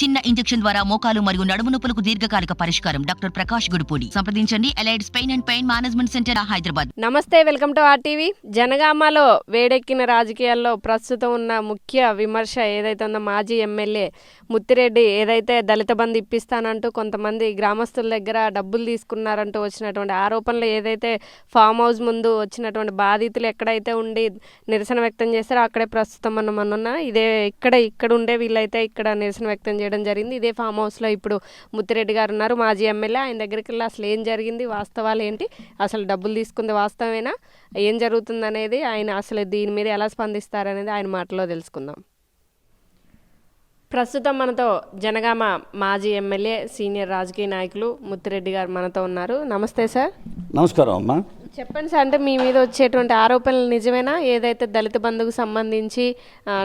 చిన్న ఇంజెక్షన్ ద్వారా మోకాలు మరియు నడుము నొప్పులకు దీర్ఘకాలిక పరిష్కారం. డాక్టర్ ప్రకాష్ గుడిపూడి. సంప్రదించండి. Allied spine and pain management centre Hyderabad. Namaste welcome to RTV. జనగామలో వేడెక్కిన రాజకీయాల్లో ప్రస్తుతం ఉన్న ముఖ్య విమర్శ ఏదైతే ఉందో మాజీ ఎమ్మెల్యే ముత్తిరెడ్డి ఏదైతే దళిత బంధు ఇప్పిస్తానంటూ కొంతమంది గ్రామస్తుల దగ్గర డబ్బులు తీసుకున్నారంటూ వచ్చినటువంటి ఆరోపణలు ఏదైతే ఫామ్ హౌస్ ముందు వచ్చినటువంటి బాధితులు ఎక్కడైతే ఉండి నిరసన వ్యక్తం చేస్తారో అక్కడే ప్రస్తుతం మనం ఇదే ఇక్కడ ఇక్కడ ఉండే వీళ్ళైతే ఇక్కడ నిరసన వ్యక్తం చేయడం జరిగింది. ఇదే ఫామ్ హౌస్లో ఇప్పుడు ముత్తిరెడ్డి గారు ఉన్నారు మాజీ ఎమ్మెల్యే. ఆయన దగ్గరికి వెళ్ళి అసలు ఏం జరిగింది వాస్తవాలు ఏంటి? అసలు డబ్బులు తీసుకుంది వాస్తవేనా ఏం జరుగుతుంది అనేది ఆయన అసలు దీని మీద ఎలా స్పందిస్తారనేది ఆయన మాటలో తెలుసుకుందాం. ప్రస్తుతం మనతో జనగామ మాజీ ఎమ్మెల్యే సీనియర్ రాజకీయ నాయకులు ముత్తిరెడ్డి గారు మనతో ఉన్నారు. నమస్తే సార్. నమస్కారం అమ్మా. చెప్పండి సార్ అంటే మీ మీద వచ్చేటువంటి ఆరోపణలు నిజమేనా? ఏదైతే దళిత బంధుకు సంబంధించి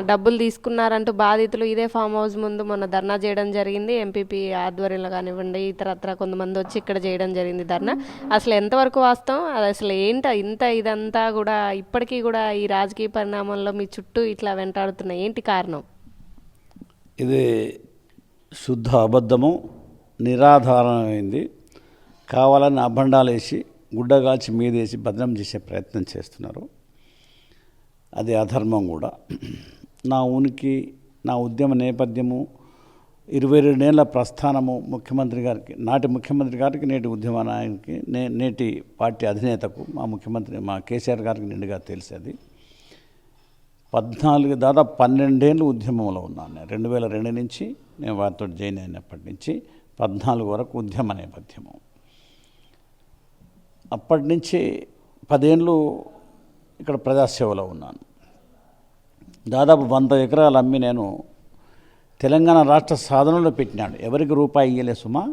డబ్బులు తీసుకున్నారంటూ బాధితులు ఇదే ఫామ్ హౌస్ ముందు మొన్న ధర్నా చేయడం జరిగింది. ఎంపీపీ ఆధ్వర్యంలో కానివ్వండి ఇతరత్ర కొంతమంది వచ్చి ఇక్కడ చేయడం జరిగింది ధర్నా. అసలు ఎంతవరకు వాస్తవం? అది అసలు ఏంట? ఇంత ఇదంతా కూడా ఇప్పటికీ కూడా ఈ రాజకీయ పరిణామంలో మీ చుట్టూ ఇట్లా వెంటాడుతున్న ఏంటి కారణం? ఇది శుద్ధ అబద్ధము నిరాధారమైంది. కావాలని అభండాలేసి గుడ్డగాల్చి మీదేసి భద్రం చేసే ప్రయత్నం చేస్తున్నారు. అది అధర్మం కూడా. నా ఉనికి నా ఉద్యమ నేపథ్యము ఇరవై రెండేళ్ళ ప్రస్థానము ముఖ్యమంత్రి గారికి నాటి ముఖ్యమంత్రి గారికి నేటి ఉద్యమ నాయకునికి నే నేటి పార్టీ అధినేతకు మా ముఖ్యమంత్రి మా కేసీఆర్ గారికి నిండుగా తెలిసేది. పద్నాలుగు దాదాపు పన్నెండేళ్ళు ఉద్యమంలో ఉన్నాను నేను. రెండు వేల రెండు నుంచి నేను వారితో జాయిన్ అయినప్పటి నుంచి పద్నాలుగు వరకు ఉద్యమ నేపథ్యము. అప్పటి నుంచి పదేళ్ళు ఇక్కడ ప్రజాసేవలో ఉన్నాను. దాదాపు వంద ఎకరాలు అమ్మి నేను తెలంగాణ రాష్ట్ర సాధనలో పెట్టినాడు. ఎవరికి రూపాయి ఇయ్యలే సుమా?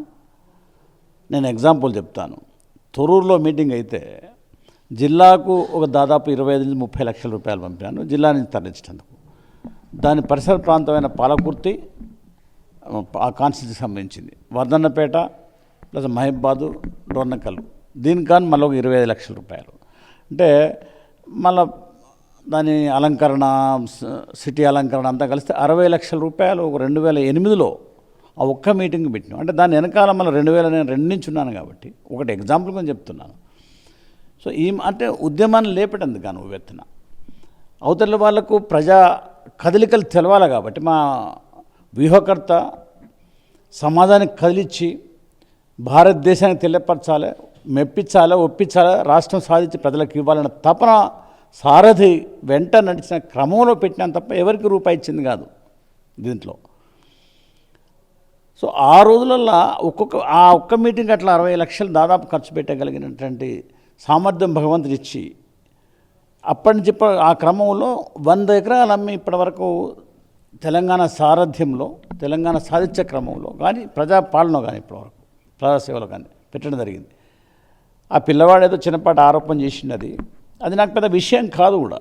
నేను ఎగ్జాంపుల్ చెప్తాను. తొరూరులో మీటింగ్ అయితే జిల్లాకు ఒక దాదాపు ఇరవై ఐదు నుంచి ముప్పై లక్షల రూపాయలు పంపాను జిల్లా నుంచి తరలించినందుకు. దాని పరిసర ప్రాంతమైన పాలకుర్తి ఆ కాన్స్టిట్యూన్సీకి సంబంధించింది. వర్ధన్నపేట ప్లస్ మహిబాదు డోర్నకల్ దీనికి కానీ మళ్ళీ ఒక ఇరవై ఐదు లక్షల రూపాయలు. అంటే మళ్ళీ దాని అలంకరణ సిటీ అలంకరణ అంతా కలిస్తే అరవై లక్షల రూపాయలు ఒక రెండు వేల ఎనిమిదిలో ఆ ఒక్క మీటింగ్ పెట్టినాం. అంటే దాని వెనకాల మళ్ళీ రెండు వేల నేను రెండు నుంచి ఉన్నాను కాబట్టి ఒకటి ఎగ్జాంపుల్ కొని చెప్తున్నాను. సో ఈ అంటే ఉద్యమాన్ని లేపటందుకు కానీ ఉవ్వెత్తున అవతల వాళ్ళకు ప్రజా కదలికలు తెలవాలి కాబట్టి మా వ్యూహకర్త సమాజానికి కదిలిచ్చి భారతదేశానికి తెలియపరచాలి. మెప్పించాలా ఒప్పించాలా? రాష్ట్రం సాధించి ప్రజలకు ఇవ్వాలన్న తపన సారథి వెంట నడిచిన క్రమంలో పెట్టినా తప్ప ఎవరికి రూపాయి ఇచ్చింది కాదు దీంట్లో. సో ఆ రోజులల్లో ఒక్కొక్క ఆ ఒక్క మీటింగ్ అట్లా అరవై లక్షలు దాదాపు ఖర్చు పెట్టగలిగినటువంటి సామర్థ్యం భగవంతుడు ఇచ్చి అప్పటి నుంచి ఆ క్రమంలో వంద ఎకరాలు అమ్మి ఇప్పటివరకు తెలంగాణ సారథ్యంలో తెలంగాణ సాధించే క్రమంలో కానీ ప్రజాపాలన కానీ ఇప్పటివరకు ప్రజాసేవలో కానీ పెట్టడం జరిగింది. ఆ పిల్లవాడు ఏదో చిన్నపాటి ఆరోపణ చేసినది అది. నాకు పెద్ద విషయం కాదు కూడా.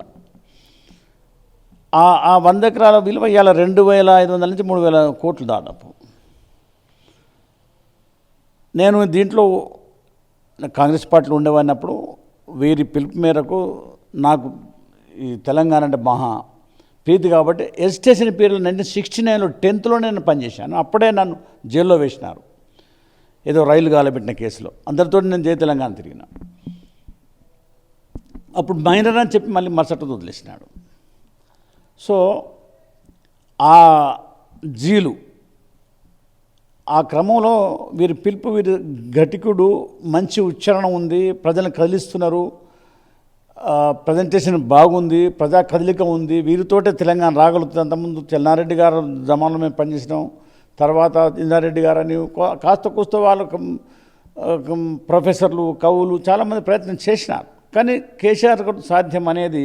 ఆ ఆ వంద ఎకరాల విలువ ఇవాళ రెండు వేల ఐదు వందల నుంచి మూడు వేల కోట్లు దాదాపు. నేను దీంట్లో కాంగ్రెస్ పార్టీలో ఉండేవాడినప్పుడు వీరి పిలుపు మేరకు నాకు ఈ తెలంగాణ అంటే మహా ప్రీతి కాబట్టి ఎస్టేషన్ పీరియడ్ నైన్టీన్ సిక్స్టీ నైన్లో టెన్త్లో నేను పనిచేశాను. అప్పుడే నన్ను జైల్లో వేసినారు. ఏదో రైలు గాలబెట్టిన కేసులో. అందరితో నేను జై తెలంగాణ తిరిగిన. అప్పుడు మైనర్ అని చెప్పి మళ్ళీ మరుసటి వదిలేసినాడు. సో ఆ జీలు ఆ క్రమంలో వీరి పిలుపు వీరి ఘటికుడు మంచి ఉచ్చారణ ఉంది ప్రజలను కదిలిస్తున్నారు ప్రజెంటేషన్ బాగుంది ప్రజా కదలిక ఉంది వీరితోటే తెలంగాణ రాగలుగుతుంది. అంతకుముందు తెల్లారెడ్డి గారు జమాన్లో మేము పనిచేసినాం. తర్వాత ఇందారెడ్డి గారని కాస్త కూస్త వాళ్ళు ప్రొఫెసర్లు కవులు చాలామంది ప్రయత్నం చేసినారు. కానీ కేసీఆర్ సాధ్యం అనేది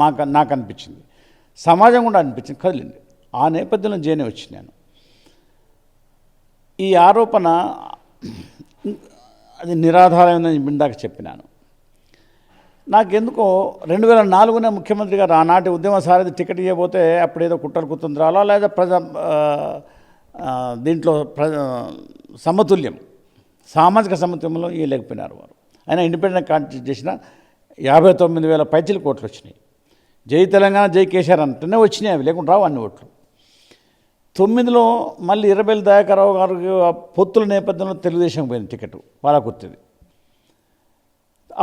మాకు నాకు అనిపించింది సమాజం కూడా అనిపించింది కదిలింది. ఆ నేపథ్యంలో జేనే వచ్చి నేను. ఈ ఆరోపణ అది నిరాధారమైందని ఇందాక చెప్పినాను. నాకెందుకో రెండు వేల నాలుగునే ముఖ్యమంత్రి గారు ఆనాటి ఉద్యమ సారథి టికెట్ ఇవ్వబోతే అప్పుడు ఏదో కుట్రలు కుతంత్రాలో లేదా ప్రజా దీంట్లో ప్ర సమతుల్యం సామాజిక సమతుల్యంలో ఇవ్వలేకపోయినారు వారు. అయినా ఇండిపెండెంట్ కాంటెస్ట్ చేసిన యాభై తొమ్మిది వేల పైచిలు కోట్లు వచ్చినాయి. జై తెలంగాణ జై కేసీఆర్ అంటేనే వచ్చినాయి అవి లేకుండా రావు అన్ని ఓట్లు. తొమ్మిదిలో మళ్ళీ ఇరవై దయాకరావు గారు పొత్తుల నేపథ్యంలో తెలుగుదేశం పోయింది టికెట్ పాలకుర్తిది.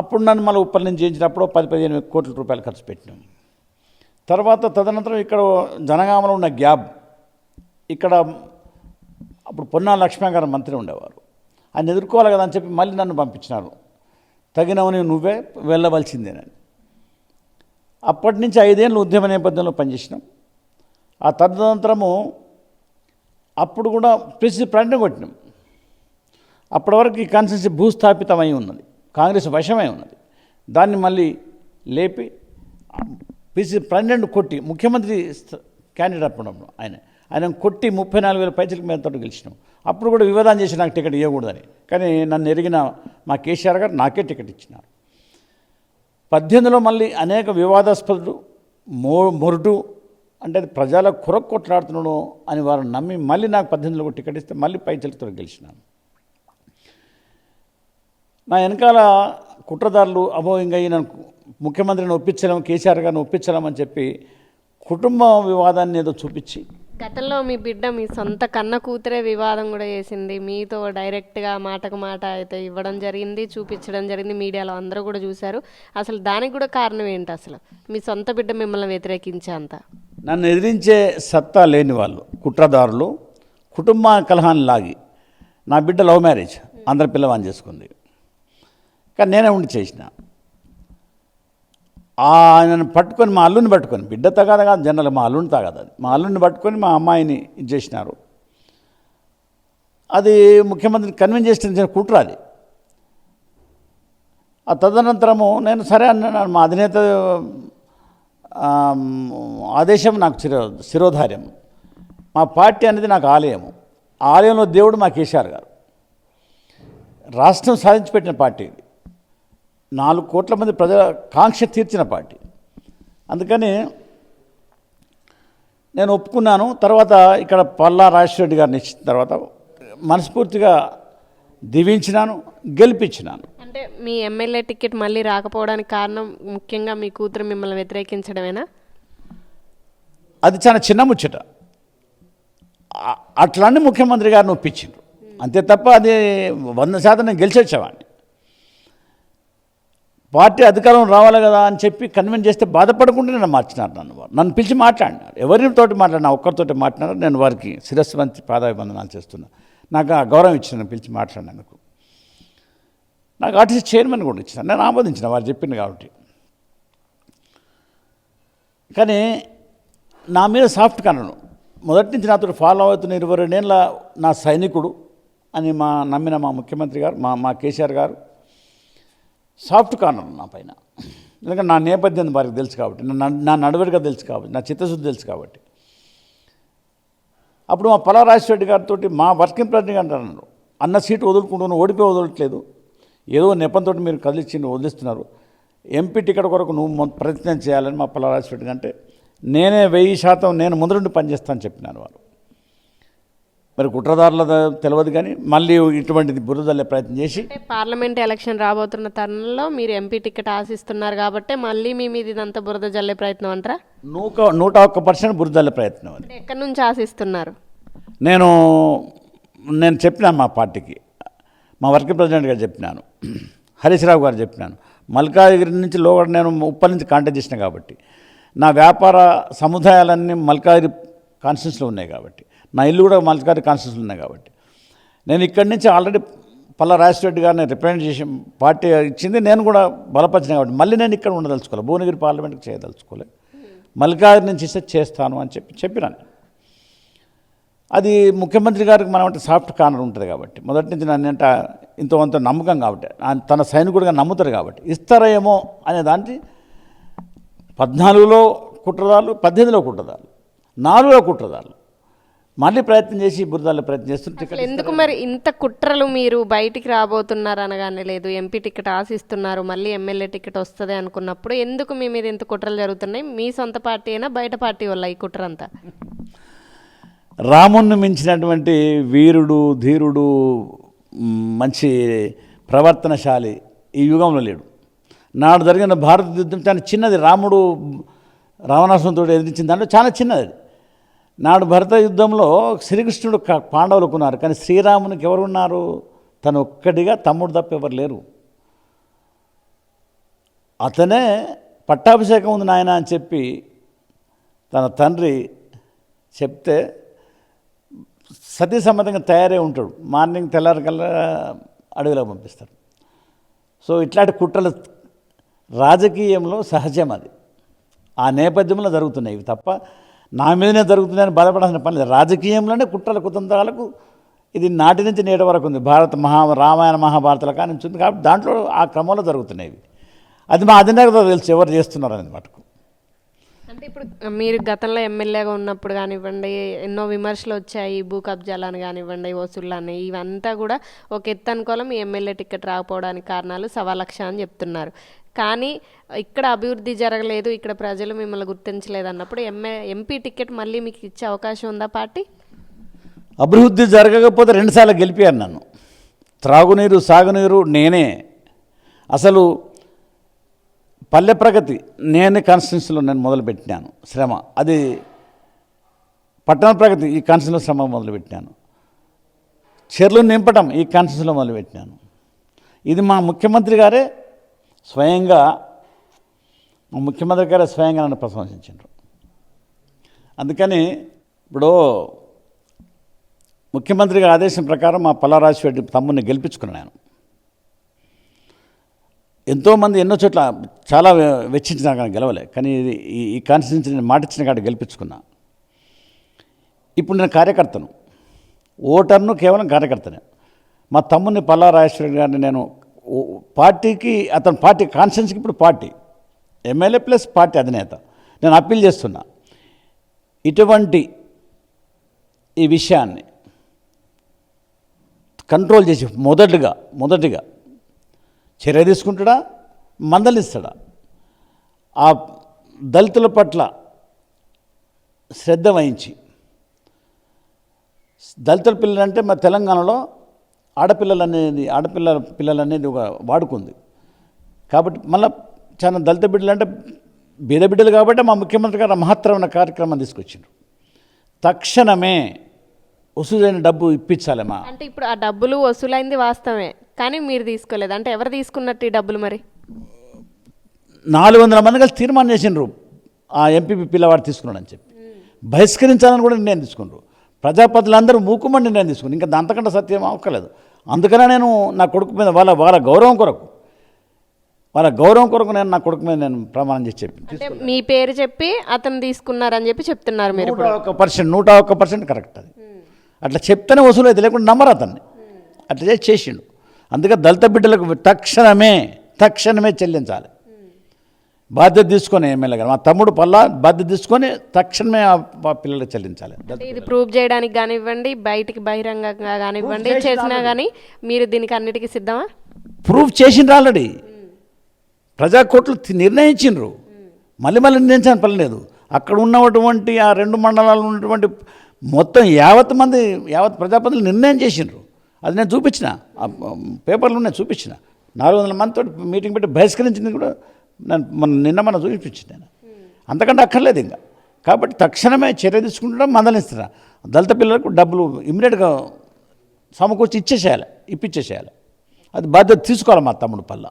అప్పుడు నన్ను మళ్ళీ ఉప్పల్ నుంచి చేయించినప్పుడు పది పదిహేను కోట్ల రూపాయలు ఖర్చు పెట్టినాం. తర్వాత తదనంతరం ఇక్కడ జనగామలో ఉన్న గ్యాప్ ఇక్కడ అప్పుడు పొన్నా లక్ష్మణ గారు మంత్రి ఉండేవారు. ఆయన ఎదుర్కోవాలి కదా అని చెప్పి మళ్ళీ నన్ను పంపించినారు. తగినవని నువ్వే వెళ్ళవలసిందేనని. అప్పటి నుంచి ఐదేళ్ళు ఉద్యమ నేపథ్యంలో పనిచేసినాం. ఆ తదనంతరము అప్పుడు కూడా ప్రెసి ప్రకటన కొట్టినాం. అప్పటి వరకు ఈ కాన్స్టిట్యూన్సీ భూస్థాపితమై ఉన్నది. కాంగ్రెస్ వశమై ఉన్నది. దాన్ని మళ్ళీ లేపి పిసి పన్నెండు కొట్టి ముఖ్యమంత్రి క్యాండిడేట్ అప్పుడు ఆయన. ఆయన కొట్టి ముప్పై నాలుగు వేల పైసలకి మీద తోటి గెలిచినాం. అప్పుడు కూడా వివాదం చేసి నాకు టికెట్ ఇవ్వకూడదని. కానీ నన్ను ఎరిగిన మా కేసీఆర్ గారు నాకే టికెట్ ఇచ్చినారు. పద్దెనిమిదిలో మళ్ళీ అనేక వివాదాస్పదుడు మో మొరుడు అంటే అది ప్రజల కొరకు కొట్లాడుతున్నాడు అని వారు నమ్మి మళ్ళీ నాకు పద్దెనిమిదిలో టికెట్ ఇస్తే మళ్ళీ పైచలతో గెలిచినాను. నా వెనకాల కుట్రదారులు అబో ఇంకా ఈయన ముఖ్యమంత్రిని ఒప్పించలేము కేసీఆర్ గారిని ఒప్పించలేమని చెప్పి కుటుంబ వివాదాన్ని ఏదో చూపించి గతంలో మీ బిడ్డ మీ సొంత కన్న కూతురే వివాదం కూడా చేసింది. మీతో డైరెక్ట్గా మాటకు మాట అయితే ఇవ్వడం జరిగింది చూపించడం జరిగింది మీడియాలో అందరూ కూడా చూశారు. అసలు దానికి కూడా కారణం ఏంటి అసలు? మీ సొంత బిడ్డ మిమ్మల్ని వ్యతిరేకించే అంత? నన్ను ఎదిరించే సత్తా లేని వాళ్ళు కుట్రదారులు కుటుంబ కలహాన్ని లాగి నా బిడ్డ లవ్ మ్యారేజ్ అందరి పిల్లవాన్ని చేసుకుంది. కానీ నేనే ఉండి చేసిన. ఆయనను పట్టుకొని మా అల్లుని పట్టుకొని బిడ్డ తగాద కాదు జనరల్ మా అల్లుని తగాదు అది మా అల్లుని పట్టుకొని మా అమ్మాయిని ఇది చేసినారు. అది ముఖ్యమంత్రిని కన్విన్స్ చేసిన కుట్ర అది. ఆ తదనంతరము నేను సరే అన్నాను మా అధినేత ఆదేశం నాకు శిరో శిరోధార్యం. మా పార్టీ అనేది నాకు ఆలయము. ఆలయంలో దేవుడు మా కేసీఆర్ గారు. రాష్ట్రం సాధించి పెట్టిన పార్టీ ఇది. నాలుగు కోట్ల మంది ప్రజల కాంక్ష తీర్చిన పార్టీ. అందుకని నేను ఒప్పుకున్నాను. తర్వాత ఇక్కడ పల్లా రాజశేఖర గారిని ఇచ్చిన తర్వాత మనస్ఫూర్తిగా దీవించినాను గెలిపించినాను. అంటే మీ ఎమ్మెల్యే టికెట్ మళ్ళీ రాకపోవడానికి కారణం ముఖ్యంగా మీ కూతురు మిమ్మల్ని వ్యతిరేకించడమేనా? అది చాలా చిన్న ముచ్చట. అట్లానే ముఖ్యమంత్రి గారిని ఒప్పించిండ్రు. అంతే తప్ప అది వంద శాతం నేను గెలిచి వచ్చేవాడిని పార్టీ అధికారం రావాలి కదా అని చెప్పి కన్విన్స్ చేస్తే బాధపడకుండా నేను మార్చినారు నన్ను వారు. నన్ను పిలిచి మాట్లాడినారు. ఎవరితోటి మాట్లాడినా ఒక్కరితోటి మాట్లాడినారు నేను వారికి శిరస్సు మంచి పాదాభివందనాలు చేస్తున్నా. నాకు ఆ గౌరవం ఇచ్చిన పిలిచి మాట్లాడినందుకు. నాకు ఆర్టీసీ చైర్మన్ కూడా ఇచ్చిన నేను ఆమోదించిన వారు చెప్పింది కాబట్టి. కానీ నా మీద సాఫ్ట్ కనను మొదటి నుంచి నాతో ఫాలో అవుతున్న ఇరవై రెండేళ్ళ నా సైనికుడు అని మా నమ్మిన మా ముఖ్యమంత్రి గారు మా మా కేసీఆర్ గారు సాఫ్ట్ కార్నర్ నా పైన. ఎందుకంటే నా నేపథ్యం వారికి తెలుసు కాబట్టి నా నా నడవడిగా తెలుసు కాబట్టి నా చిత్తశుద్ధి తెలుసు కాబట్టి. అప్పుడు మా పలారాజశెడ్డి గారితో మా వర్కింగ్ ప్రెసిడెంట్ అంటారు అన్న సీటు వదులుకుంటున్నాను ఓడిపోయి వదలట్లేదు. ఏదో నెపంతో మీరు కదిలిచ్చి వదిలిస్తున్నారు. ఎంపీ టికెట్ కొరకు నువ్వు ప్రయత్నం చేయాలని మా పలారాజశెడ్డి అంటే నేనే వెయ్యి శాతం నేను ముందు పనిచేస్తాను చెప్పినారు వారు. మరి కుట్రదారుల తెలియదు కానీ మళ్ళీ ఇటువంటిది బురదల్లే ప్రయత్నం చేసి పార్లమెంట్ ఎలక్షన్ రాబోతున్న తరుణంలో మీరు ఎంపీ టికెట్ ఆశిస్తున్నారు కాబట్టి మళ్ళీ మీ మీద ఇదంతా బురద జల్లే ప్రయత్నం అంటారా? నూక నూట ఒక్క పర్సెంట్ బురదల్లే ప్రయత్నం అది. ఎక్కడి నుంచి ఆశిస్తున్నారు? నేను నేను చెప్పినాను మా పార్టీకి. మా వర్కింగ్ ప్రెసిడెంట్ గారు చెప్పినాను. హరీష్ రావు గారు చెప్పినాను. మల్కాజిగిరి నుంచి లోగడ నేను ఉప్పల్ నుంచి కాంటాక్ట్ చేసిన కాబట్టి. నా వ్యాపార సముదాయాలన్నీ మల్కాజిరి కాన్స్టిట్యూన్స్లో ఉన్నాయి కాబట్టి. నా ఇల్లు కూడా మల్కారి కాన్స్టిట్యూన్స్లో ఉన్నాయి కాబట్టి. నేను ఇక్కడి నుంచి ఆల్రెడీ పల్లా రాజశేఖర గారిని రిప్రజెంట్ చేసి పార్టీ ఇచ్చింది. నేను కూడా బలపరిచిన కాబట్టి మళ్ళీ నేను ఇక్కడ ఉండదలుచుకోలేదు భువనగిరి పార్లమెంట్కి చేయదలుచుకోలే. మల్కాజిరి నుంచి ఇస్తే చేస్తాను అని చెప్పి చెప్పినాను. అది ముఖ్యమంత్రి గారికి మనం అంటే సాఫ్ట్ కార్నర్ ఉంటుంది కాబట్టి. మొదటి నుంచి నన్ను అంటే ఇంతవంత నమ్మకం కాబట్టి. తన సైనికుడిగా నమ్ముతారు కాబట్టి. ఇస్తారేమో అనే దానికి పద్నాలుగులో కుట్రదారులు పద్దెనిమిదిలో కుట్రదారులు నాలుగులో కుట్రదారులు. మళ్ళీ ప్రయత్నం చేసి బురదాల్లో ప్రయత్నం చేస్తుంటే అసలు ఎందుకు మరి ఇంత కుట్రలు మీరు బయటికి రాబోతున్నారు అనగానే లేదు ఎంపీ టికెట్ ఆశిస్తున్నారు మళ్ళీ ఎమ్మెల్యే టికెట్ వస్తుంది అనుకున్నప్పుడు ఎందుకు మీ మీద ఇంత కుట్రలు జరుగుతున్నాయి? మీ సొంత పార్టీ అయినా బయట పార్టీ వల్ల ఈ కుట్ర అంతా రాముణ్ణి మించినటువంటి వీరుడు ధీరుడు మంచి ప్రవర్తనశాలి ఈ యుగంలో లేడు. నాడు జరిగిన భారత యుద్ధం చాలా చిన్నది. రాముడు రావణాసురంతో ఎదిరించిన దాంట్లో చాలా చిన్నది నాడు భరత యుద్ధంలో శ్రీకృష్ణుడు క- ఉన్నారు కానీ శ్రీరామునికి ఎవరున్నారు తను ఒక్కడిగా తమ్ముడు తప్ప ఎవరు లేరు. అతనే పట్టాభిషేకం ఉంది నాయన అని చెప్పి తన తండ్రి చెప్తే సతీ సమ్మతంగా తయారై ఉంటాడు. మార్నింగ్ తెల్లారికల్లా అడవిలో పంపిస్తారు సో ఇట్లాంటి కుట్రలు రాజకీయంలో సహజం అది. ఆ నేపథ్యంలో జరుగుతున్నాయి. ఇవి తప్ప నా మీదనే జరుగుతుందని బాధపడాల్సిన పని లేదు. రాజకీయంలోనే కుట్రల కుతంత్రాలకు ఇది నాటి నుంచి నేటి వరకు ఉంది. భారత మహా రామాయణ మహాభారతాల కానీ ఉంది. కాబట్టి దాంట్లో ఆ క్రమంలో జరుగుతున్నాయి అది మా అధినేత తెలుసు ఎవరు చేస్తున్నారు అనేది మటుకు. అంటే ఇప్పుడు మీరు గతంలో ఎమ్మెల్యేగా ఉన్నప్పుడు కానివ్వండి ఎన్నో విమర్శలు వచ్చాయి. భూ కబ్జాలని కానివ్వండి వసూళ్ళని ఇవంతా కూడా ఒక ఎత్తు అనుకోవాలి మీ ఎమ్మెల్యే టికెట్ రాకపోవడానికి కారణాలు సవా లక్ష అని చెప్తున్నారు. కానీ ఇక్కడ అభివృద్ధి జరగలేదు ఇక్కడ ప్రజలు మిమ్మల్ని గుర్తించలేదు అన్నప్పుడు ఎంఏ ఎంపీ టికెట్ మళ్ళీ మీకు ఇచ్చే అవకాశం ఉందా పార్టీ? అభివృద్ధి జరగకపోతే రెండుసార్లు గెలిపాను నన్ను త్రాగునీరు సాగునీరు నేనే. అసలు పల్లె ప్రగతి నేనే కాన్స్టిట్యున్సీలో నేను మొదలుపెట్టినాను శ్రమ. అది పట్టణ ప్రగతి ఈ కాన్స్టిట్యున్సీలో శ్రమ మొదలుపెట్టినాను. చెర్లు నింపటం ఈ కాన్స్టిట్యున్సీలో మొదలుపెట్టినాను. ఇది మా ముఖ్యమంత్రి గారే స్వయంగా ముఖ్యమంత్రి గారే స్వయంగా నన్ను ప్రశంసించారు అందుకని ఇప్పుడు ముఖ్యమంత్రి గారి ఆదేశం ప్రకారం మా పల్లారాజు రెడ్డి తమ్ముడిని గెలిపించుకున్నాను నేను. ఎంతోమంది ఎన్నో చోట్ల చాలా వెచ్చించినా కానీ గెలవలే. కానీ ఈ ఈ కాన్స్టిట్యూన్సీ నేను మాటిచ్చిన కాడ గెలిపించుకున్నా. ఇప్పుడు నేను కార్యకర్తను. ఓటర్ను కేవలం కార్యకర్తనే. మా తమ్ముని పల్లా రాజేశ్వరి గారిని నేను పార్టీకి అతని పార్టీ కాన్షియన్స్కి ఇప్పుడు పార్టీ. ఎమ్మెల్యే ప్లస్ పార్టీ అధినేత. నేను అప్పీల్ చేస్తున్నా. ఇటువంటి ఈ విషయాన్ని కంట్రోల్ చేసి మొదటిగా మొదటిగా చర్య తీసుకుంటాడా? మందలిస్తాడా? ఆ దళితుల పట్ల శ్రద్ధ వహించి దళితుల పిల్లలంటే మా తెలంగాణలో ఆడపిల్లలు అనేది ఆడపిల్ల పిల్లలు అనేది ఒక వాడుకుంది. కాబట్టి మళ్ళీ చాలా దళిత బిడ్డలు అంటే బీద బిడ్డలు కాబట్టి మా ముఖ్యమంత్రి గారు మహత్తరమైన కార్యక్రమం తీసుకొచ్చిండ్రు. తక్షణమే వసూలైన డబ్బు ఇప్పించాలి మా. అంటే ఇప్పుడు ఆ డబ్బులు వసూలైంది వాస్తవమే కానీ మీరు తీసుకోలేదు. అంటే ఎవరు తీసుకున్నట్టు ఈ డబ్బులు మరి? నాలుగు వందల మంది కలిసి తీర్మానం చేసిండ్రు. ఆ ఎంపీపీ పిల్లవాడు తీసుకున్నాడని చెప్పి. బహిష్కరించాలని కూడా నిర్ణయం తీసుకున్నారు. ప్రజాపతులందరూ మూకుమని నిర్ణయం తీసుకున్నారు. ఇంకా అంతకంటే సత్యం అవ్వలేదు అందుకనే నేను నా కొడుకు మీద వాళ్ళ వాళ్ళ గౌరవం కొరకు వాళ్ళ గౌరవం కొరకు నేను నా కొడుకు మీద నేను ప్రమాణం చేసి చెప్పి మీ పేరు చెప్పి అతను తీసుకున్నారని చెప్పి చెప్తున్నారు మీరు నూట ఒక్క పర్సెంట్ నూట ఒక్క పర్సెంట్ కరెక్ట్ అది. అట్లా చెప్తేనే వసూలు అయితే లేకుండా నమ్మరు అతన్ని. అట్లా చేసి చేసిండు. అందుకే దళిత బిడ్డలకు తక్షణమే తక్షణమే చెల్లించాలి. బాధ్యత తీసుకొని ఎమ్మెల్యే గారు. మా తమ్ముడు పల్లా బాధ్యత తీసుకొని తక్షణమే ఆ పిల్లలకు చెల్లించాలి. ఇది ప్రూవ్ చేయడానికి కానివ్వండి బయటికి బహిరంగంగా కానివ్వండి చేసినా కానీ మీరు దీనికి అన్నిటికీ సిద్ధమా? ప్రూఫ్ చేసిండ్రు ఆల్రెడీ. ప్రజాకోట్లు నిర్ణయించిండ్రు. మళ్ళీ మళ్ళీ నిర్ణయించాలని పని లేదు. అక్కడ ఉన్నటువంటి ఆ రెండు మండలాల్లో ఉన్నటువంటి మొత్తం యావత్ మంది యావత్ ప్రజాపతులు నిర్ణయం చేసిండ్రు. అది నేను చూపించిన. పేపర్లు ఉన్నాయి చూపించిన. నాలుగు వందల మందితో మీటింగ్ పెట్టి బహిష్కరించింది కూడా నన్ను మన నిన్న మన చూపించింది నేను. అంతకంటే అక్కర్లేదు ఇంకా. కాబట్టి తక్షణమే చర్య తీసుకుంటున్నా మందలిస్తున్నా. దళిత పిల్లలకు డబ్బులు ఇమ్మీడియట్గా సమకూర్చి ఇచ్చేసేయాలి ఇప్పించేసేయాలి అది బాధ్యత తీసుకోవాలి మా తమ్ముడు పల్ల.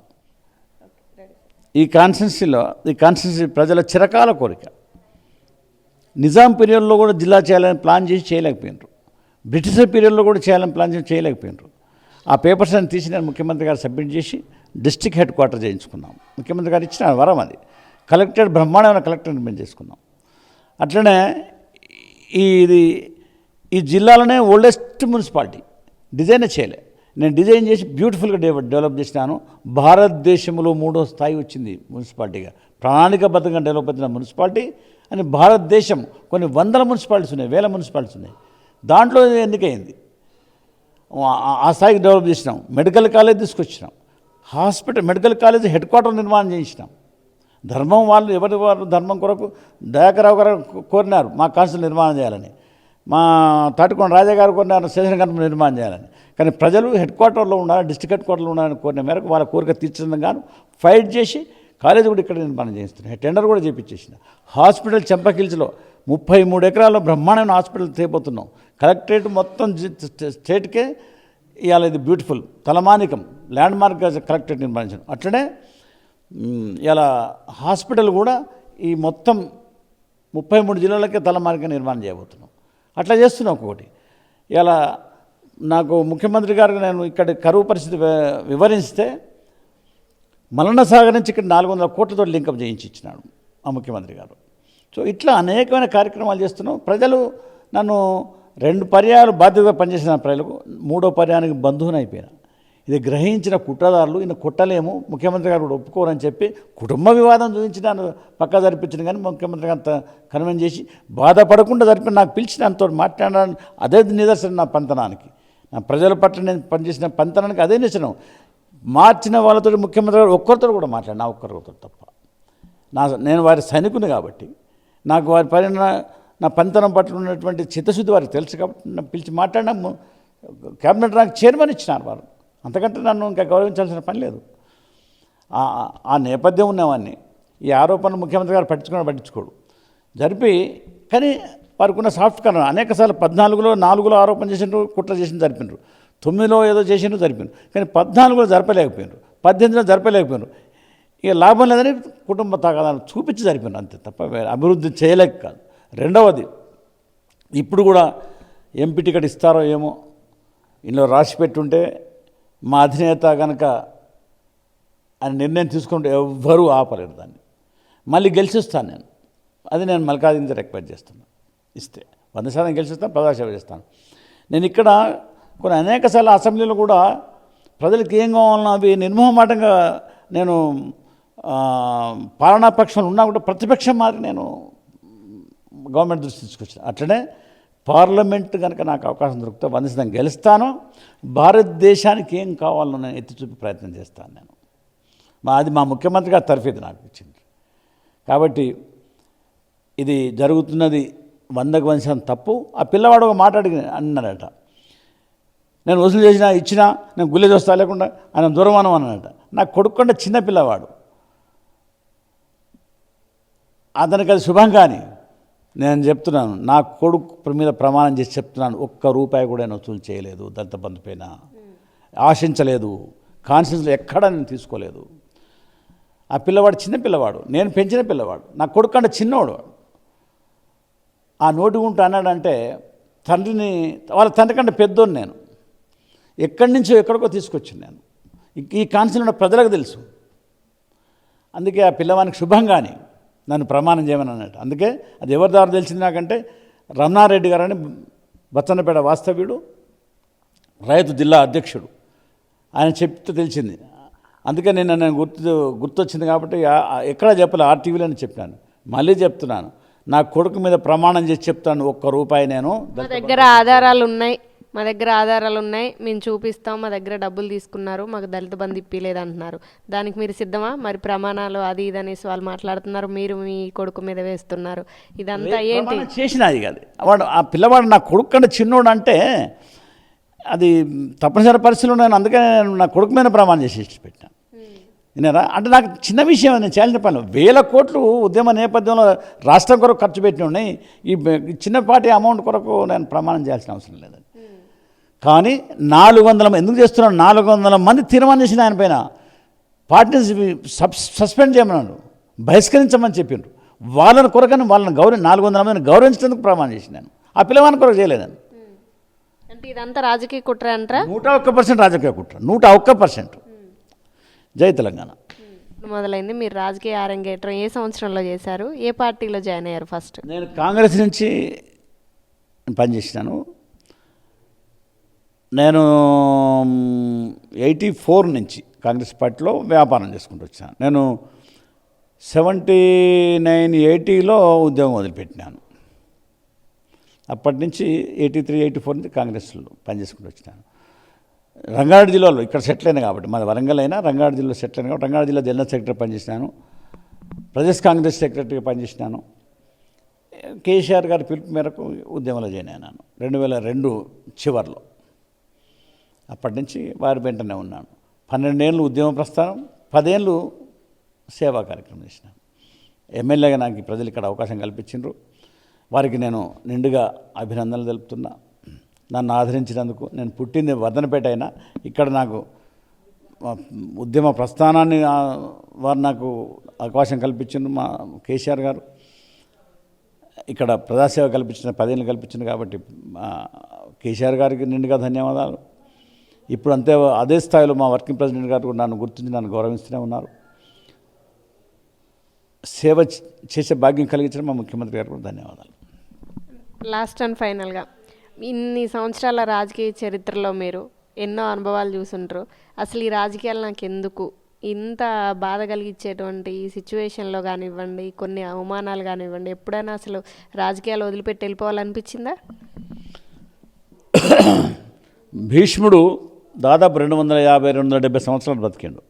ఈ కాన్స్టిట్యున్సీలో ఈ కాన్స్టిట్యున్సీ ప్రజల చిరకాల కోరిక. నిజాం పీరియడ్లో కూడా జిల్లా చేయాలని ప్లాన్ చేసి చేయలేకపోయినారు. బ్రిటిష్ పీరియడ్లో కూడా చేయాలని ప్లాన్ చేసి చేయలేకపోయినారు. ఆ పేపర్స్ అని తీసి నేను ముఖ్యమంత్రి గారు సబ్మిట్ చేసి డిస్టిక్ హెడ్ క్వార్టర్ చేయించుకున్నాం. ముఖ్యమంత్రి గారు ఇచ్చిన వరం అది. కలెక్టర్ బ్రహ్మాండమైన కలెక్టర్ మేము చేసుకున్నాం. అట్లనే ఇది ఈ జిల్లాలోనే ఓల్డెస్ట్ మున్సిపాలిటీ డిజైన్ చేయలే. నేను డిజైన్ చేసి బ్యూటిఫుల్గా డెవలప్ చేసినాను. భారతదేశంలో మూడో స్థాయి వచ్చింది మున్సిపాలిటీగా ప్రణాళికబద్ధంగా డెవలప్ అవుతున్న మున్సిపాలిటీ అని భారతదేశం కొన్ని వందల మున్సిపాలిటీస్ ఉన్నాయి వేల మున్సిపాలిటీస్ ఉన్నాయి. దాంట్లో ఎన్నికైంది. ఆ స్థాయికి డెవలప్ చేసినాం. మెడికల్ కాలేజ్ తీసుకొచ్చినాం. Hospital medical college head quarter నిర్మాణం చేయించినాం. ధర్మం వాళ్ళు ఎవరి వారు ధర్మం కొరకు దయాకరావు గారు కోరినారు మా కాన్స్టిట్యూషన్ నిర్మాణం చేయాలని. మా తాటికొండ రాజా గారు కోరినారు శేషన్ కనుక నిర్మాణం చేయాలని. కానీ ప్రజలు హెడ్ క్వార్టర్లో ఉండాలి డిస్ట్రిక్ట్ హెడ్ క్వార్టర్లో ఉండాలని కోరిన మేరకు వాళ్ళ కోరిక తీర్చడం గాను ఫైట్ చేసి కాలేజ్ కూడా ఇక్కడ నిర్మాణం చేయిస్తున్నాను టెండర్ కూడా చేపించేసిన. హాస్పిటల్ చెంపకిల్స్లో ముప్పై మూడు ఎకరాల్లో బ్రహ్మాండమైన హాస్పిటల్ చేయబోతున్నాం కలెక్టరేట్ మొత్తం స్టేట్కే ఇవాళ ఇది బ్యూటిఫుల్. తలమానికం. ల్యాండ్ మార్క్గా కలెక్టర్ నిర్మాణించడం అట్లనే ఇలా హాస్పిటల్ కూడా ఈ మొత్తం ముప్పై మూడు జిల్లాలకే తలమానిక నిర్మాణం చేయబోతున్నాం. అట్లా చేస్తున్నాం ఒక్కొక్కటి. ఇలా నాకు ముఖ్యమంత్రి గారికి నేను ఇక్కడ కరువు పరిస్థితి వివరిస్తే మలన సాగర్ నుంచి ఇక్కడ నాలుగు వందల కోట్లతో లింకప్ చేయించి ఇచ్చినాడు ఆ ముఖ్యమంత్రి గారు. సో ఇట్లా అనేకమైన కార్యక్రమాలు చేస్తున్నాం. ప్రజలు నన్ను రెండు పర్యాలు బాధ్యత పనిచేసిన ప్రజలకు మూడో పర్యానికి బంధువుని అయిపోయినా. ఇది గ్రహించిన కుట్రదారులు ఈయన కుట్టలేము ముఖ్యమంత్రి గారు కూడా ఒప్పుకోరని చెప్పి కుటుంబ వివాదం చూపించి నన్ను పక్క జరిపించిన కానీ ముఖ్యమంత్రి గారు అంత కన్వెన్స్ చేసి బాధపడకుండా జరిపి నాకు పిలిచి నాతో మాట్లాడడానికి అదే నిదర్శనం నా పంతనానికి. నా ప్రజల పట్ల నేను పనిచేసిన పంతనానికి అదే నిదర్శనం. మార్చిన వాళ్ళతో ముఖ్యమంత్రి గారు ఒక్కరితో కూడా మాట్లాడు నా ఒక్కరితో తప్ప. నా నేను వారి సైనికుని కాబట్టి నాకు వారి పైన నా పంతనం పట్ల ఉన్నటువంటి చిత్తశుద్ధి వారికి తెలుసు కాబట్టి పిలిచి మాట్లాడినా క్యాబినెట్ నాకు చైర్మన్ ఇచ్చినారు వారు. అంతకంటే నన్ను ఇంకా గౌరవించాల్సిన పని లేదు. ఆ- నేపథ్యం ఉన్నవాడిని ఈ ఆరోపణలు ముఖ్యమంత్రి గారు పట్టించుకుని పట్టించుకోడు. జరిపి కానీ వారికి ఉన్న సాఫ్ట్ కార్నర్ అనేక సార్లు పద్నాలుగులో నాలుగులో ఆరోపణ చేసిండ్రు కుట్ర చేసిన జరిపినారు. తొమ్మిదిలో ఏదో చేసిండ్రు జరిపినారు. కానీ పద్నాలుగులో జరపలేకపోయినారు. పద్దెనిమిదిలో జరపలేకపోయినారు. ఇక లాభం లేదని కుటుంబ తగాదాలు చూపించి జరిపినారు అంతే తప్ప అభివృద్ధి చేయలేక కాదు. రెండవది ఇప్పుడు కూడా ఎంపీ టికెట్ ఇస్తారో ఏమో ఇందులో రాసి పెట్టుంటే మా అధినేత కనుక అని నిర్ణయం తీసుకుంటే ఎవ్వరూ ఆపలేరు దాన్ని. మళ్ళీ గెలిచిస్తాను నేను. అది నేను మల్కాజించి రిక్వెస్ట్ చేస్తున్నాను ఇస్తే. వంద శాతం గెలిచిస్తాను ప్రజాసేవ చేస్తాను. నేను ఇక్కడ కొన్ని అనేక సార్లు అసెంబ్లీలో కూడా ప్రజలకు ఏం కావాలన్నా అవి నిర్మోహమాటంగా నేను పాలనాపక్షంలో ఉన్నా కూడా ప్రతిపక్షం మారి నేను గవర్నమెంట్ దృష్టి తీసుకొచ్చిన అట్లనే పార్లమెంట్ కనుక నాకు అవకాశం దొరికితే వంద గెలుస్తాను. భారతదేశానికి ఏం కావాలో నేను ఎత్తి చూపి ప్రయత్నం చేస్తాను నేను. మా అది మా ముఖ్యమంత్రి గారి తరఫీది నాకు ఇచ్చింది. కాబట్టి ఇది జరుగుతున్నది వందకు వంద శాతం తప్పు. ఆ పిల్లవాడు ఒక మాట అడిగి అన్నాడట. నేను వసూలు చేసినా ఇచ్చినా నేను గుళ్ళే చూస్తా లేకుండా ఆయన దూరమానం అన్నాడట. నాకు కొడుక్కుండా చిన్న పిల్లవాడు. అతనికి అది శుభం కానీ నేను చెప్తున్నాను నా కొడుకు మీద ప్రమాణం చేసి చెప్తున్నాను ఒక్క రూపాయి కూడా నేను వసూలు చేయలేదు దళిత బంధు పైన. ఆశించలేదు కాన్షియస్లో ఎక్కడా నేను తీసుకోలేదు. ఆ పిల్లవాడు చిన్న పిల్లవాడు నేను పెంచిన పిల్లవాడు నా కొడుకు అంటే చిన్నవాడు ఆ నోటి గుంట అన్నాడంటే తండ్రిని వాళ్ళ తండ్రి కంటే పెద్దోని నేను. ఎక్కడి నుంచో ఎక్కడికో తీసుకొచ్చాను నేను. ఈ- ఈ కాన్సెప్ట్ ప్రజలకు తెలుసు. అందుకే ఆ పిల్లవానికి శుభం కానీ నన్ను ప్రమాణం చేయమని అన్నట్టు అందుకే అది ఎవరి ద్వారా తెలిసింది నాకంటే రమణారెడ్డి గారని బచ్చన్నపేట వాస్తవ్యుడు రైతు జిల్లా అధ్యక్షుడు. ఆయన చెప్తే తెలిసింది. అందుకే నేను నేను గుర్తు గుర్తొచ్చింది కాబట్టి ఎక్కడ ఆ- ఎక్కడా చెప్పలే చెప్పాను. మళ్ళీ చెప్తున్నాను. నా కొడుకు మీద ప్రమాణం చేసి చెప్తాను. ఒక్క రూపాయి నేను దగ్గర ఆధారాలు ఉన్నాయి. మా దగ్గర ఆధారాలు ఉన్నాయి మేము చూపిస్తాం మా దగ్గర డబ్బులు తీసుకున్నారు మాకు దళిత బంధు ఇప్పిలేదు అంటున్నారు దానికి మీరు సిద్ధమా? మరి ప్రమాణాలు అది ఇది అనేసి వాళ్ళు మాట్లాడుతున్నారు మీరు మీ కొడుకు మీద వేస్తున్నారు. ఇదంతా ఏంటి? ప్రమాణం చేసిన అది కాదు. వాడు ఆ పిల్లవాడు నా కొడుకు కంటే చిన్నోడు అంటే అది తప్పనిసరి పరిస్థితులు నేను అందుకనే నేను నా కొడుకు మీద ప్రమాణం చేసి పెట్టాను విన్నారా? అంటే నాకు చిన్న విషయం నేను చేయాల్సిన పని వేల కోట్లు ఉద్యమ నేపథ్యంలో రాష్ట్రం కొరకు ఖర్చు పెట్టిన ఉన్నాయి ఈ చిన్నపాటి అమౌంట్ కొరకు నేను ప్రమాణం చేయాల్సిన అవసరం లేదండి. కానీ నాలుగు వందల ఎందుకు చేస్తున్నాను నాలుగు వందల మంది తీర్మానం చేసిన ఆయన పైన. పార్టీని సస్పెండ్ చేయమన్నాడు. బహిష్కరించమని చెప్పిండ్రు. వాళ్ళని కొరకని వాళ్ళని గౌరవ నాలుగు వందల మందిని గౌరవించేందుకు ప్రమాణం చేసినాను ఆ పిల్లవాని కొరకు చేయలేదని అంటే ఇదంతా రాజకీయ కుట్ర అంటారా? నూట ఒక్క పర్సెంట్ రాజకీయ కుట్ర. నూట ఒక్క పర్సెంట్. జై తెలంగాణ. మొదలైంది. మీరు రాజకీయ అరంగేట్రం ఏ సంవత్సరంలో చేశారు? ఏ పార్టీలో జాయిన్ అయ్యారు ఫస్ట్? నేను కాంగ్రెస్ నుంచి పనిచేసినాను. నేను ఎయిటీ ఫోర్ నుంచి కాంగ్రెస్ పార్టీలో వ్యాపారం చేసుకుంటూ వచ్చాను. నేను సెవెంటీ నైన్ ఎయిటీలో ఉద్యోగం వదిలిపెట్టినాను. అప్పటి నుంచి ఎయిటీ త్రీ ఎయిటీ ఫోర్ నుంచి కాంగ్రెస్లో పనిచేసుకుంటూ వచ్చినాను. రంగారెడ్డి జిల్లాలో ఇక్కడ సెటిల్ అయినా కాబట్టి మన వరంగల్ అయినా రంగారెడ్డి జిల్లాలో సెటిల్ అయినా కాబట్టి రంగారెడ్డి జిల్లా జనరల్ సెక్రటరీ పనిచేసినాను. ప్రదేశ్ కాంగ్రెస్ సెక్రటరీగా పనిచేసినాను. కేసీఆర్ గారి పిలుపు మేరకు ఉద్యమంలో జాయిన్ అయినాను. రెండు వేల రెండు చివరిలో. అప్పటి నుంచి వారి వెంటనే ఉన్నాను. పన్నెండేళ్ళు ఉద్యమ ప్రస్థానం పదేళ్ళు సేవా కార్యక్రమం చేసినాను. ఎమ్మెల్యేగా నాకు ఈ ప్రజలు ఇక్కడ అవకాశం కల్పించిండ్రు. వారికి నేను నిండుగా అభినందనలు తెలుపుతున్నా. నన్ను ఆదరించినందుకు నేను పుట్టింది వర్ధనపేట అయినా ఇక్కడ నాకు ఉద్యమ ప్రస్థానాన్ని వారు నాకు అవకాశం కల్పించిండ్రు మా కేసీఆర్ గారు. ఇక్కడ ప్రజాసేవ కల్పించిన పదేళ్ళు కల్పించింది కాబట్టి కేసీఆర్ గారికి నిండుగా ధన్యవాదాలు. ఇప్పుడు అంతే అదే స్థాయిలో మా వర్కింగ్ ప్రెసిడెంట్ గారు కూడా నన్ను గుర్తించి నన్ను గౌరవిస్తూనే ఉన్నారు. సేవ చేసే భాగ్యం కలిగించిన మా ముఖ్యమంత్రి గారు కూడా ధన్యవాదాలు. లాస్ట్ అండ్ ఫైనల్గా ఇన్ని సంవత్సరాల రాజకీయ చరిత్రలో మీరు ఎన్నో అనుభవాలు చూసుంటారు అసలు ఈ రాజకీయాలు నాకు ఎందుకు ఇంత బాధ కలిగించేటువంటి ఈ సిచ్యువేషన్లో కానివ్వండి కొన్ని అవమానాలు కానివ్వండి ఎప్పుడైనా అసలు రాజకీయాలు వదిలిపెట్టి వెళ్ళిపోవాలనిపించిందా? భీష్ముడు దాదాపు రెండు వందల యాభై రెండు వందల డెబ్బై సంవత్సరాలు బ్రతికిండు.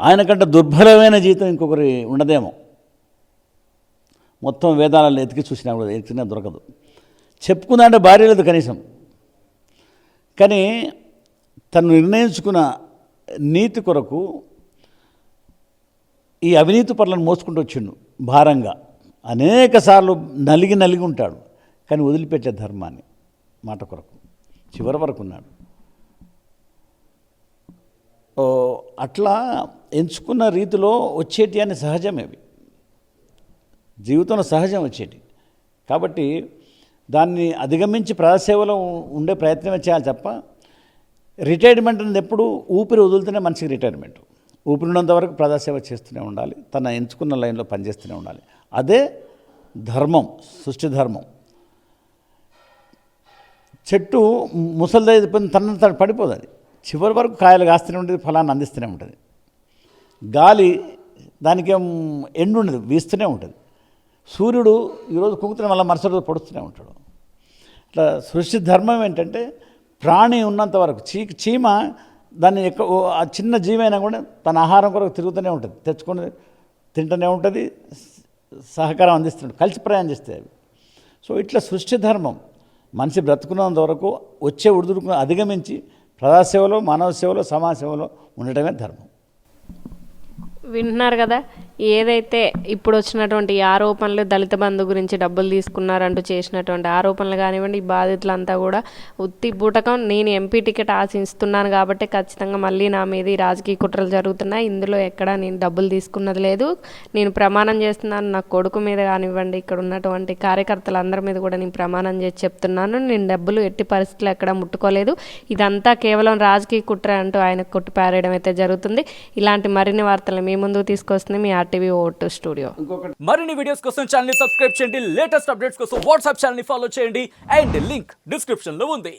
ఆయన కంటే దుర్భరమైన జీవితం ఇంకొకరి ఉండదేమో. మొత్తం వేదాలను ఎతికి చూసినా కూడా ఎతికినా దొరకదు. చెప్పుకుందంటే భార్య లేదు కనీసం. కానీ తను నిర్ణయించుకున్న నీతి కొరకు ఈ అవినీతి పనులను మోసుకుంటూ వచ్చిండు భారంగా. అనేక సార్లు నలిగి నలిగి ఉంటాడు కానీ వదిలిపెట్టే ధర్మాన్ని మాట కొరకు. చివరి వరకు ఉన్నాడు. అట్లా ఎంచుకున్న రీతిలో వచ్చేటి అని సహజమేవి జీవితంలో సహజం వచ్చేటి. కాబట్టి దాన్ని అధిగమించి ప్రజాసేవలో ఉండే ప్రయత్నమే చేయాలి తప్ప రిటైర్మెంట్ అనేది ఎప్పుడు ఊపిరి వదులుతూనే మనిషికి రిటైర్మెంట్. ఊపిరి ఉన్నంత వరకు ప్రజాసేవ చేస్తూనే ఉండాలి తన ఎంచుకున్న లైన్లో పనిచేస్తూనే ఉండాలి. అదే ధర్మం సృష్టి ధర్మం. చెట్టు ముసలిదైపోయిన తన తను పడిపోదు అది చివరి వరకు కాయలు కాస్తూనే ఉంటుంది ఫలాన్ని అందిస్తూనే ఉంటుంది. గాలి దానికేం ఎండు ఉండదు వీస్తూనే ఉంటుంది. సూర్యుడు ఈరోజు కుంకుతున్న వల్ల మరుసటి రోజు పొడుస్తూనే ఉంటాడు. ఇట్లా సృష్టి ధర్మం ఏంటంటే ప్రాణి ఉన్నంత వరకు చీ చీమ దాన్ని ఎక్క ఓ- ఆ చిన్న జీవైనా కూడా తన ఆహారం కొరకు తిరుగుతూనే ఉంటుంది. తెచ్చుకొని తింటూనే ఉంటుంది సహకారం అందిస్తుంటుంది కలిసి ప్రయాణం చేస్తాయి సో ఇట్లా సృష్టి ధర్మం మనిషి బ్రతుకున్నంత వరకు వచ్చే ఉడుదుడుకును అధిగమించి ప్రజాసేవలో మానవ సేవలో సమాజ సేవలో ఉండటమే ధర్మం. వింటున్నారు కదా? ఏదైతే ఇప్పుడు వచ్చినటువంటి ఈ ఆరోపణలు దళిత బంధు గురించి డబ్బులు తీసుకున్నారంటూ చేసినటువంటి ఆరోపణలు కానివ్వండి ఈ బాధితులంతా కూడా ఉత్తి బూటకం. నేను ఎంపీ టికెట్ ఆశిస్తున్నాను కాబట్టి ఖచ్చితంగా మళ్ళీ నా మీద ఈ రాజకీయ కుట్రలు జరుగుతున్నాయి. ఇందులో ఎక్కడా నేను డబ్బులు తీసుకున్నది లేదు. నేను ప్రమాణం చేస్తున్నాను. నా కొడుకు మీద కానివ్వండి ఇక్కడ ఉన్నటువంటి కార్యకర్తలందరి మీద కూడా నేను ప్రమాణం చేసి చెప్తున్నాను. నేను డబ్బులు ఎట్టి పరిస్థితుల్లో ఎక్కడా ముట్టుకోలేదు. ఇదంతా కేవలం రాజకీయ కుట్ర అంటూ ఆయన కొట్టి పారేయడం అయితే జరుగుతుంది. ఇలాంటి మరిన్ని వార్తలు మేము ముందుకు తీసుకొస్తుంది మీ ఆర్టీవీ ఓటు స్టూడియో. మరిన్ని వీడియోస్ కోసం ఛానల్ సబ్స్క్రైబ్ చేయండి. లేటెస్ట్ అప్డేట్స్ కోసం వాట్సాప్ ఛానల్ ఫాలో చేయండి. అండ్ లింక్ డిస్క్రిప్షన్లో ఉంది.